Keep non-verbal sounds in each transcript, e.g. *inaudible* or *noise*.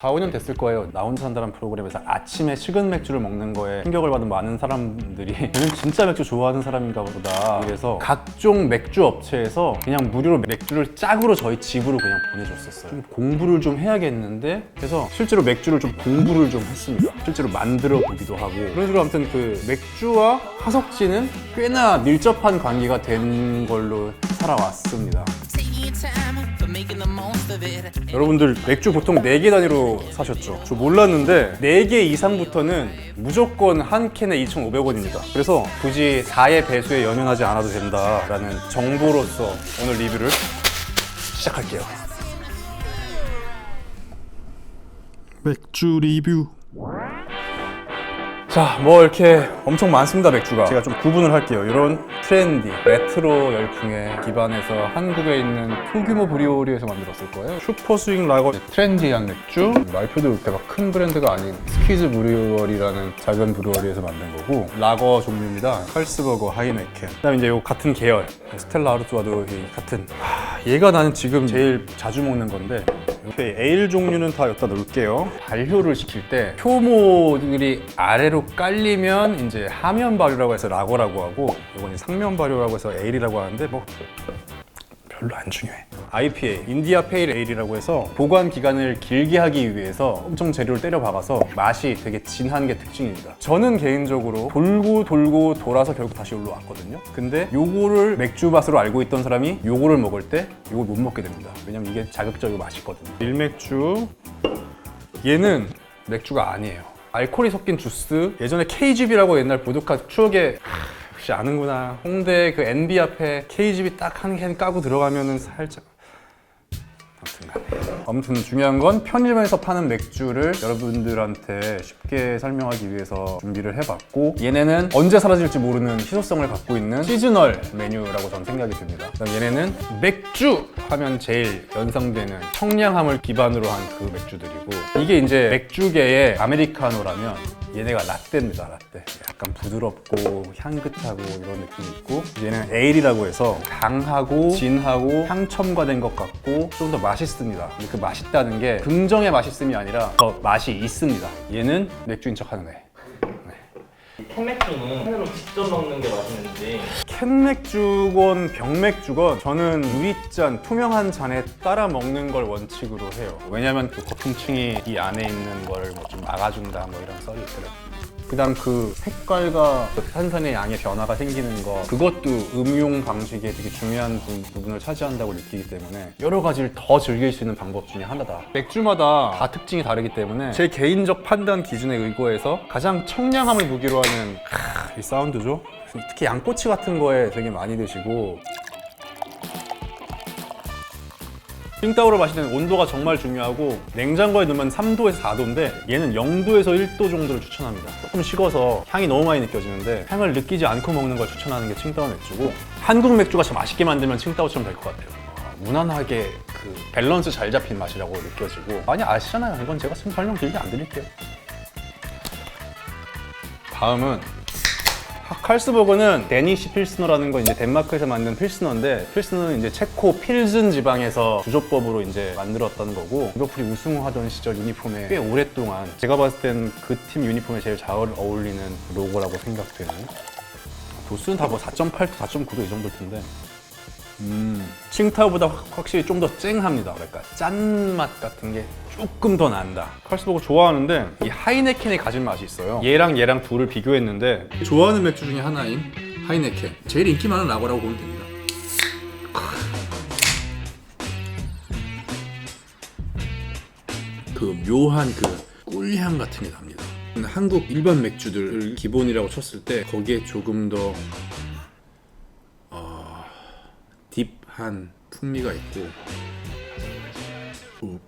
4, 5년 됐을 거예요. 나 혼자 산다는 프로그램에서 아침에 식은 맥주를 먹는 거에 충격을 받은 많은 사람들이 *laughs* 얘는 진짜 맥주 좋아하는 사람인가 보다. 그래서 각종 맥주 업체에서 그냥 무료로 맥주를 짝으로 저희 집으로 그냥 보내줬었어요. 좀 공부를 좀 해야겠는데 그래서 실제로 맥주를 좀 공부를 좀 했습니다. 실제로 만들어 보기도 하고 그런 식으로 아무튼 그 맥주와 하석진은 꽤나 밀접한 관계가 된 걸로 살아왔습니다. 여러분들 맥주 보통 4개 단위로 사셨죠? 저 몰랐는데 4개 이상부터는 무조건 한 캔에 2,500원입니다. 그래서 굳이 4의 배수에 연연하지 않아도 된다라는 정보로서 오늘 리뷰를 시작할게요. 맥주 리뷰. 자, 뭐 이렇게 엄청 많습니다, 맥주가. 제가 좀 구분을 할게요. 이런 트렌디, 레트로 열풍에 기반해서 한국에 있는 소규모 브리오리에서 만들었을 거예요. 슈퍼 스윙 라거, 트렌디한 맥주. 말표도 그렇게 막 큰 브랜드가 아닌 스키즈 브리오리라는 작은 브리오리에서 만든 거고, 라거 종류입니다. 칼스버거, 하이네켄. 그다음에 이제 요 같은 계열, 스텔라 아르투와도 이 같은. 하, 얘가 나는 지금 제일 자주 먹는 건데, 이렇게 에일 종류는 다 여기다 놓을게요. 발효를 시킬 때 효모들이 아래로 깔리면 이제 하면 발효라고 해서 라거라고 하고 이건 상면 발효라고 해서 에일이라고 하는데 뭐 별로 안 중요해. IPA, 인디아 페일 에일이라고 해서 보관 기간을 길게 하기 위해서 엄청 재료를 때려 박아서 맛이 되게 진한 게 특징입니다. 저는 개인적으로 돌고 돌고 돌아서 결국 다시 여기로 왔거든요. 근데 요거를 맥주 맛으로 알고 있던 사람이 요거를 먹을 때 요걸 못 먹게 됩니다. 왜냐면 이게 자극적이고 맛있거든요. 밀맥주 얘는 맥주가 아니에요. 알코올이 섞인 주스. 예전에 KGB라고 옛날 보드카 추억에 하, 역시 아는구나. 홍대 그 NB 앞에 KGB 딱 한 캔 까고 들어가면은 살짝. 간에. 아무튼 중요한 건 편의점에서 파는 맥주를 여러분들한테 쉽게 설명하기 위해서 준비를 해봤고 얘네는 언제 사라질지 모르는 희소성을 갖고 있는 시즈널 메뉴라고 저는 생각이 듭니다. 그다음 얘네는 맥주 하면 제일 연상되는 청량함을 기반으로 한 그 맥주들이고 이게 이제 맥주계의 아메리카노라면 얘네가 라떼입니다 라떼. 약간 부드럽고 향긋하고 이런 느낌이 있고 얘는 에일이라고 해서 강하고 진하고 향 첨가된 것 같고 좀 더 맛있습니다. 근데 그 맛있다는 게 긍정의 맛있음이 아니라 더 맛이 있습니다. 얘는 맥주인 척하는 애. 캔맥주는 캔으로 직접 먹는 게 맛있는지 캔맥주건 병맥주건 저는 유리잔 투명한 잔에 따라 먹는 걸 원칙으로 해요. 왜냐면 그 거품층이 이 안에 있는 걸뭐좀 막아준다 뭐 이런 썰이 있더라고요 그다음 그 색깔과 그 탄산의 양의 변화가 생기는 거 그것도 음용 방식에 되게 중요한 부- 부분을 차지한다고 느끼기 때문에 여러 가지를 더 즐길 수 있는 방법 중에 하나다. 맥주마다 다 특징이 다르기 때문에 제 개인적 판단 기준에 의거해서 가장 청량함을 무기로 하는 크, 이 사운드죠? 특히 양꼬치 같은 거에 되게 많이 드시고 싱따오를 마시는 온도가 정말 중요하고 냉장고에 넣으면 3도에서 4도인데 얘는 0도에서 1도 정도를 추천합니다. 조금 식어서 향이 너무 많이 느껴지는데 향을 느끼지 않고 먹는 걸 추천하는 게 칭따오 맥주고 한국 맥주가 참 맛있게 만들면 칭따오처럼 될 것 같아요. 어, 무난하게 그 밸런스 잘 잡힌 맛이라고 느껴지고 많이 아시잖아요. 이건 제가 지금 설명 길게 안 드릴게요. 다음은 칼스버그는 데니시 필스너라는 건 이제 덴마크에서 만든 필스너인데 필스너는 이제 체코 필즌 지방에서 주조법으로 이제 만들었던 거고 리버풀이 우승하던 시절 유니폼에 꽤 오랫동안 제가 봤을 땐 그 팀 유니폼에 제일 잘 어울리는 로고라고 생각되는. 도수는 다 뭐 4.8도 4.9도 이 정도일 텐데 음, 칭타오보다 확- 확실히 좀 더 쨍합니다. 그러니까 짠맛 같은 게 조금 더 난다. 칼스버그 좋아하는데 이 하이네켄이 가진 맛이 있어요. 얘랑 얘랑 둘을 비교했는데 좋아하는 맥주 중에 하나인 하이네켄. 제일 인기 많은 라거라고 보면 됩니다. 그 묘한 그 꿀향 같은 게 납니다. 한국 일반 맥주들을 기본이라고 쳤을 때 거기에 조금 더 딥한 풍미가 있고. 오.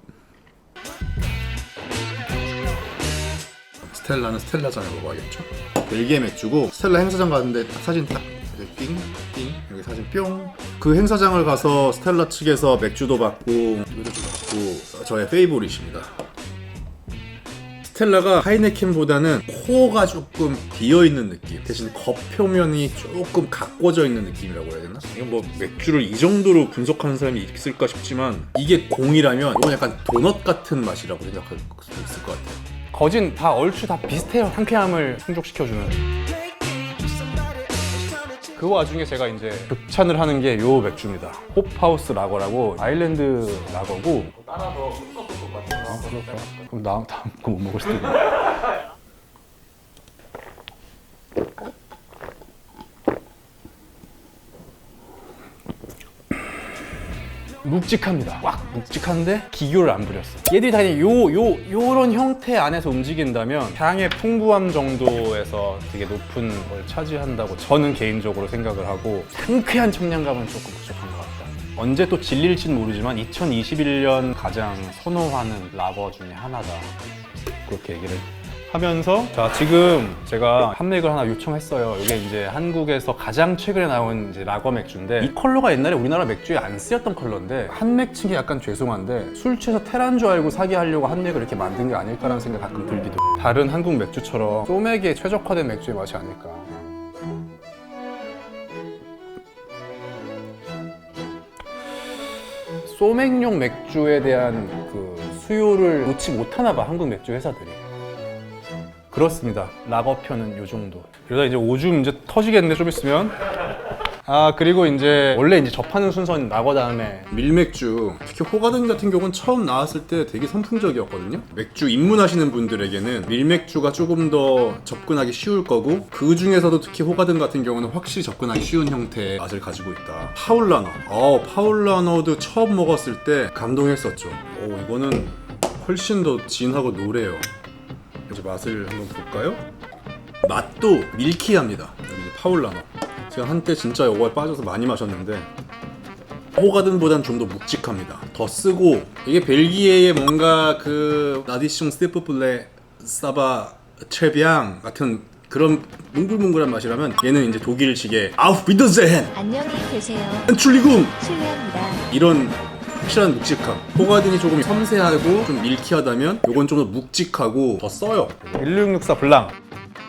스텔라는 스텔라 잔을 먹어야겠죠? 벨기에 맥주고 스텔라 행사장 갔는데 딱 사진 딱 띵, 띵 여기 사진 뿅 그 행사장을 가서 스텔라 측에서 맥주도 받고 노래도 받고 저의 페이보릿입니다 스텔라가 하이네켄보다는 코어가 조금 비어 있는 느낌. 대신 겉표면이 조금 가꿔져 있는 느낌이라고 해야 되나? 이건 뭐 맥주를 이 정도로 분석하는 사람이 있을까 싶지만 이게 공이라면 이건 약간 도넛 같은 맛이라고 생각할 수 있을 것 같아요. 거진 다 얼추 다 비슷해요. 상쾌함을 충족시켜주는. 그 와중에 제가 이제 극찬을 하는 게 요 맥주입니다. 홉하우스 라거라고 아일랜드 라거고 따라서 거 아, 그럴까? 그럼 다음 다음 거 못 먹을 수도 있네. *laughs* 묵직합니다. 꽉 묵직한데 기교를 안 부렸어. 얘들이 다 그냥 요, 요, 요런 형태 안에서 움직인다면 향의 풍부함 정도에서 되게 높은 걸 차지한다고 저는 개인적으로 생각을 하고 상쾌한 청량감은 조금 부족한 것 같다. 언제 또 질릴진 모르지만 2021년 가장 선호하는 라거 중에 하나다. 그렇게 얘기를 하면서 자 지금 제가 한 맥을 하나 요청했어요. 이게 이제 한국에서 가장 최근에 나온 이제 라거 맥주인데 이 컬러가 옛날에 우리나라 맥주에 안 쓰였던 컬러인데 한맥 측이 약간 죄송한데 술 취해서 테란 줄 알고 사게 하려고 한맥을 이렇게 만든 게 아닐까라는 생각 가끔 들기도. 다른 한국 맥주처럼 소맥에 최적화된 맥주의 맛이 아닐까. 소맥용 맥주에 대한 그 수요를 놓지 못하나 봐 한국 맥주 회사들이 그렇습니다. 라거편은 요 정도. 그러다 이제 오줌 이제 터지겠네 좀 있으면? 아 그리고 이제 원래 이제 접하는 순서는 라거 다음에 밀맥주. 특히 호가든 같은 경우는 처음 나왔을 때 되게 선풍적이었거든요. 맥주 입문하시는 분들에게는 밀맥주가 조금 더 접근하기 쉬울 거고 그 중에서도 특히 호가든 같은 경우는 확실히 접근하기 쉬운 형태의 맛을 가지고 있다. 파울라너 어 파울라너도 처음 먹었을 때 감동했었죠. 오 이거는 훨씬 더 진하고 노래요 이제 맛을 한번 볼까요? 맛도 밀키합니다. 여기 이제 파울라너. 제가 한때 진짜 이거에 빠져서 많이 마셨는데 호가든보단 좀 더 묵직합니다. 더 쓰고 이게 벨기에의 뭔가 그 나디숑 스테프블레 사바 트레비앙 같은 그런 뭉글뭉글한 맛이라면 얘는 이제 독일식의 아우 비더제헨 안녕히 계세요. 엔출리궁 실례합니다. 이런 확실한 묵직함. 호가든이 조금 섬세하고 좀 밀키하다면 요건 좀 더 묵직하고 더 써요. 1664 블랑.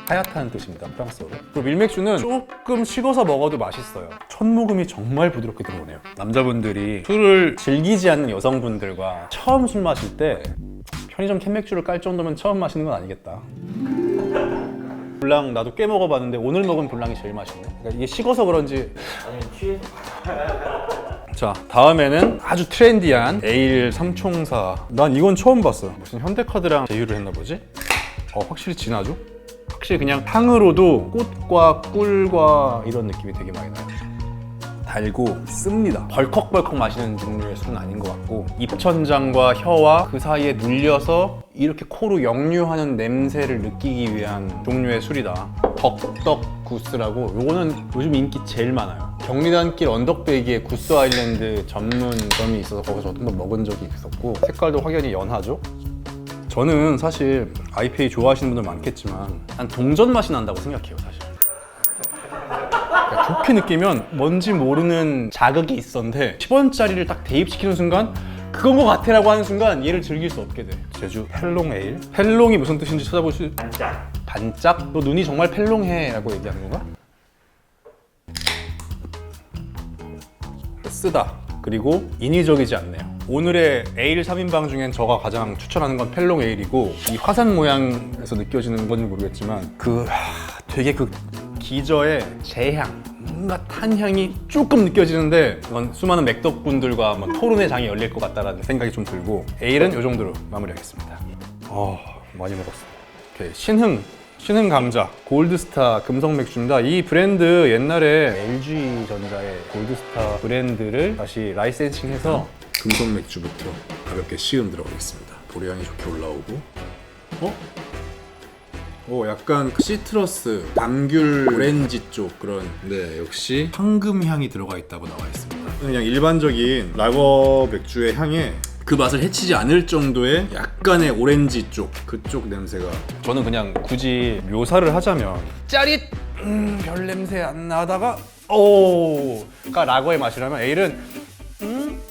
하얗다는 뜻입니다. 프랑스어로. 그리고 밀맥주는 조금 식어서 먹어도 맛있어요. 첫 모금이 정말 부드럽게 들어오네요. 남자분들이 술을 즐기지 않는 여성분들과 처음 술 마실 때 편의점 캔맥주를 깔 정도면 처음 마시는 건 아니겠다. 블랑 나도 꽤 먹어봤는데 오늘 먹은 블랑이 제일 맛있네. 그러니까 이게 식어서 그런지 아니면 취해서 자 다음에는 아주 트렌디한 에일 삼총사. 난 이건 처음 봤어 무슨 현대카드랑 제휴를 했나 보지? 어 확실히 진하죠? 확실히 그냥 향으로도 꽃과 꿀과 이런 느낌이 되게 많이 나요. 달고 씁니다. 벌컥벌컥 마시는 종류의 술은 아닌 것 같고 입천장과 혀와 그 사이에 눌려서 이렇게 코로 역류하는 냄새를 느끼기 위한 종류의 술이다. 덕덕 구스라고. 요거는 요즘 인기 제일 많아요 경리단길 언덕배기에 구스 아일랜드 전문점이 있어서 거기서 한번 먹은 적이 있었고 색깔도 확연히 연하죠? 저는 사실 IPA 좋아하시는 분들 많겠지만 난 동전 맛이 난다고 생각해요 사실. 그러니까 좋게 느끼면 뭔지 모르는 자극이 있었는데 10원짜리를 딱 대입시키는 순간 그건 것 같아라고 하는 순간 얘를 즐길 수 없게 돼. 제주 펠롱 에일? 펠롱이 무슨 뜻인지 찾아볼 수 반짝. 반짝? 너 눈이 정말 펠롱해 라고 얘기하는 건가? 쓰다. 그리고 인위적이지 않네요. 오늘의 에일 3인방 중엔 저가 가장 추천하는 건 펠롱 에일이고 이 화산 모양에서 느껴지는 건지 모르겠지만 그 하, 되게 그 기저의 재향 뭔가 탄향이 조금 느껴지는데 이건 수많은 맥덕분들과 뭐 토론의 장이 열릴 것 같다라는 생각이 좀 들고 에일은 이 정도로 마무리하겠습니다. 어 많이 먹었어 오케이, 신흥 신흥 감자 골드스타 금성 맥주입니다. 이 브랜드 옛날에 LG 전자의 골드스타 브랜드를 다시 라이센싱해서 금성 맥주부터 가볍게 시음 들어가겠습니다. 보리향이 좋게 올라오고 어? 오 약간 시트러스, 감귤, 오렌지 쪽 그런 네 역시 황금 향이 들어가 있다고 나와 있습니다. 그냥 일반적인 라거 맥주의 향에 그 맛을 해치지 않을 정도의 약간의 오렌지 쪽 그쪽 냄새가 저는 그냥 굳이 묘사를 하자면 짜릿 음, 별 냄새 안 나다가 오가 라거의 맛이라면 에일은 음?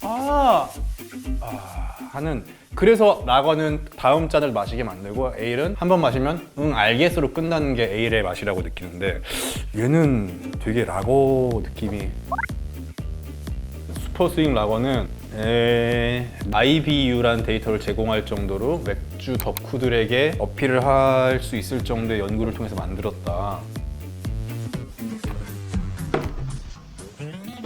아, 아 하는 그래서 라거는 다음 잔을 마시게 만들고 에일은 한 번 마시면 응 알겠어로 끝나는 게 에일의 맛이라고 느끼는데 얘는 되게 라거 느낌이 슈퍼 스윙 라거는 에... IBU라는 데이터를 제공할 정도로 맥주 덕후들에게 어필을 할 수 있을 정도의 연구를 통해서 만들었다.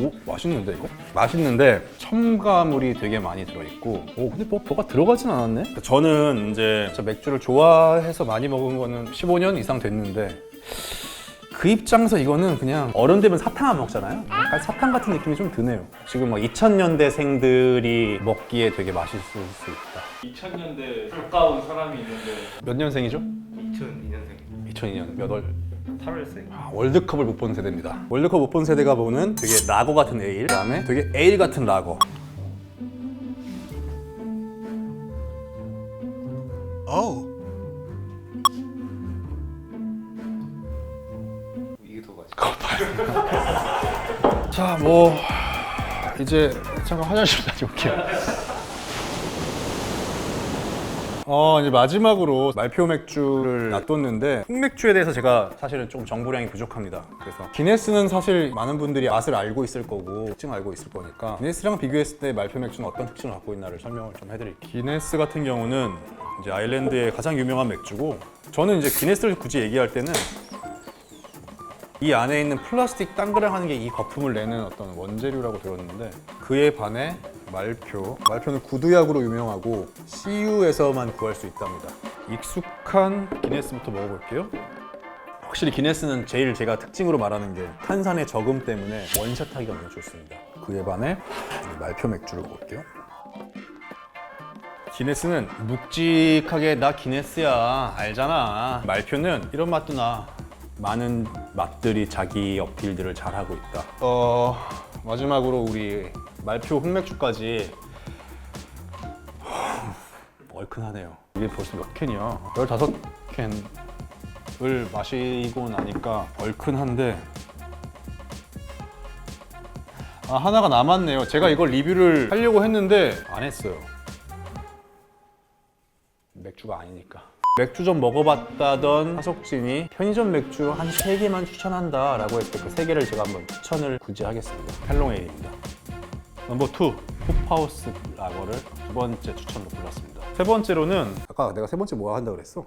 오 맛있는데 이거? 맛있는데 첨가물이 되게 많이 들어있고 오 근데 뭐 뭐가 들어가진 않았네? 저는 이제 저 맥주를 좋아해서 많이 먹은 거는 15년 이상 됐는데 그 입장에서 이거는 그냥 어른 되면 사탕 안 먹잖아요. 약간 사탕 같은 느낌이 좀 드네요. 지금 막 2000년대생들이 먹기에 되게 맛있을 수 있다. 2000년대 가까운 사람이 있는데 몇 년생이죠? 2002년생 2002년 몇 월? 8월생 아, 월드컵을 못 본 세대입니다. 월드컵 못 본 세대가 보는 되게 라거 같은 에일, 그다음에 되게 에일 같은 라거. 이 자, 뭐 이제 잠깐 화장실 다녀올게요. 어 이제 마지막으로 말표 맥주를 놔뒀는데 흑맥주에 대해서 제가 사실은 좀 정보량이 부족합니다. 그래서 기네스는 사실 많은 분들이 맛을 알고 있을 거고 특징 알고 있을 거니까 기네스랑 비교했을 때 말표 맥주는 어떤 특징을 갖고 있나를 설명을 좀 해드릴게요. 기네스 같은 경우는 이제 아일랜드의 가장 유명한 맥주고 저는 이제 기네스를 굳이 얘기할 때는 이 안에 있는 플라스틱 땅그랑 하는 게 이 거품을 내는 어떤 원재료라고 들었는데 그에 반해 말표 말표는 구두약으로 유명하고 CU에서만 구할 수 있답니다. 익숙한 기네스부터 먹어볼게요. 확실히 기네스는 제일 제가 특징으로 말하는 게 탄산의 저금 때문에 원샷하기가 너무 좋습니다. 그에 반해 이 말표 맥주를 먹을게요. 기네스는 묵직하게 나 기네스야 알잖아. 말표는 이런 맛도 나 많은 맛들이 자기 어필들을 잘하고 있다. 어 마지막으로 우리 말표 흑맥주까지. 얼큰하네요. 이게 벌써 몇 캔이야? 15캔을 마시고 나니까 얼큰한데. 아 하나가 남았네요. 제가 이걸 리뷰를 하려고 했는데 안 했어요. 맥주가 아니니까. 맥주 좀 먹어봤다던 하석진이 편의점 맥주 한 세개만 추천한다 라고 했을 때그 세개를 제가 한번 추천을 굳이 하겠습니다. 펠롱에일입니다. 넘버 2, 푸파우스 라거를 두 번째 추천으로 골랐습니다. 세 번째로는 아까 내가 세 번째 뭐 한다 그랬어?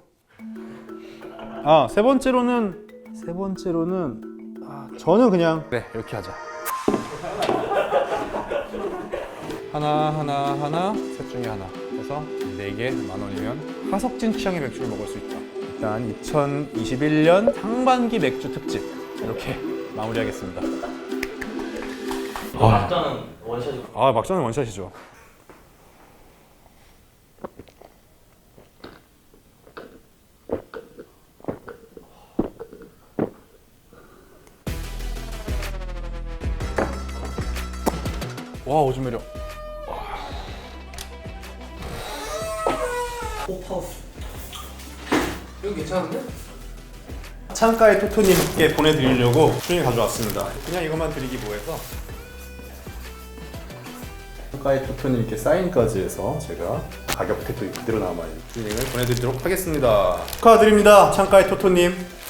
아, 세 번째로는 세 번째로는 아, 저는 그냥 네, 이렇게 하자. 하나 하나 하나 셋 중에 하나 해서 네 개 만 원이면 하석진 취향의 맥주를 먹을 수 있다. 일단 2021년 상반기 맥주 특집 이렇게 마무리하겠습니다. 막자는 원샷이 아 막자는 원샷이죠. 와 오줌 매력. 이거 괜찮은데? 창가에 토토님께 보내드리려고 수영이 가져왔습니다. 그냥 이것만 드리기 뭐해서 창가에 토토님께 사인까지 해서 제가 가격 혜택도 그대로 남아있는 수영을 보내드리도록 하겠습니다. 축하드립니다, 창가에 토토님.